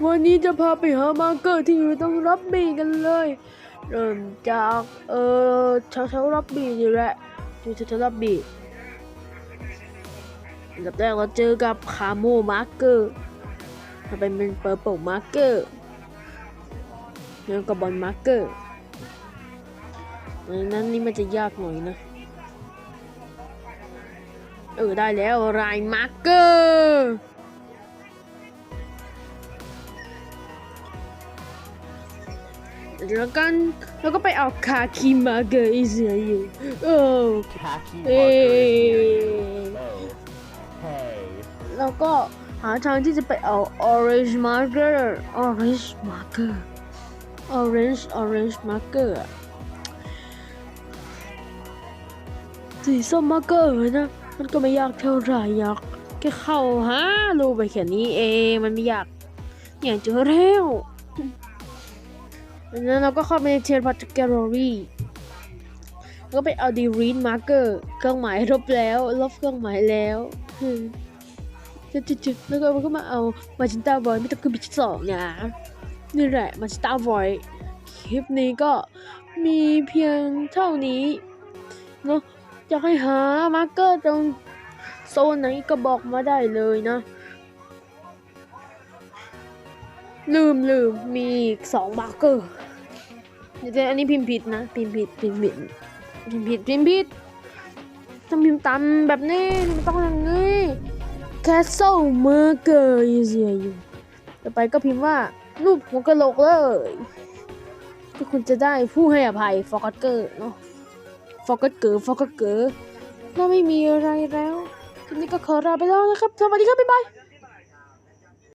วันนี้จะพาไปหามาร์เกอร์ที่อยู่ตรงรับบี้กันเลยเริ่มจากเออแถวๆรับบี้นี่แหละอยู่แถวๆรับบี้อับแรกเราเจอกับคาโมมาร์เกอร์ถ้าเป็นเป็นเปอร์เปิลมาร์เกอร์แล้วก็บอลมาร์เกอร์ดังนั้นนี่มันจะยากหน่อยนะเออได้แล้วรายมาร์เกอร์ แล้วกันแล้วก็ไปเอาคาคิมาร์เกอร์อีเสียอยู่เออ Khaki เอ้ marker is here. Oh. Hey. แล้วก็หาทางที่จะไปเอา orange marker orange marker orange orange marker อะสีส้ม marker นะมันก็ไม่ยากเท่าไหร่ยากแค่เข้าฮะรูไปแค่นี้เองมันไม่ยากอย่างเจอแล้ว ดังนั้นเราก็เข้าไปในเทนพัตแกลลี่ก็ไปเอาดีรีนมาร์เกอร์เครื่องหมายลบแล้วลบเครื่องหมายแล้วจุดๆแล้วก็มันก็มาเอามาจินตาบอยไม่ต้องขึ้นไปชั้นสองนะนี่แหละมาจินตาบอยคลิปนี้ก็มีเพียงเท่านี้เนาะอยากให้หามาร์เกอร์ตรงโซนไหนก็บอกมาได้เลยนะ ลืมลืมมีอีกสองมาร์เกอร์ เดี๋ยวอันนี้พิมพ์ผิดนะ พิมพ์ผิด พิมพ์ผิด พิมพ์ผิด พิมพ์ผิดต้องพิมพ์ตามแบบนี้มันต้องอย่างนี้ Castle Marker เสียอยู่ต่อไปก็พิมพ์ว่ารูปหัวกะโหลกเลยก็คุณจะได้ผู้ให้อภัยฟอร์เกอร์เนาะฟอร์เกอร์ฟอร์เกอร์ก็ไม่มีอะไรแล้วทีนี้ก็ขอลาไปแล้วนะครับ สวัสดีครับ บ๊ายบาย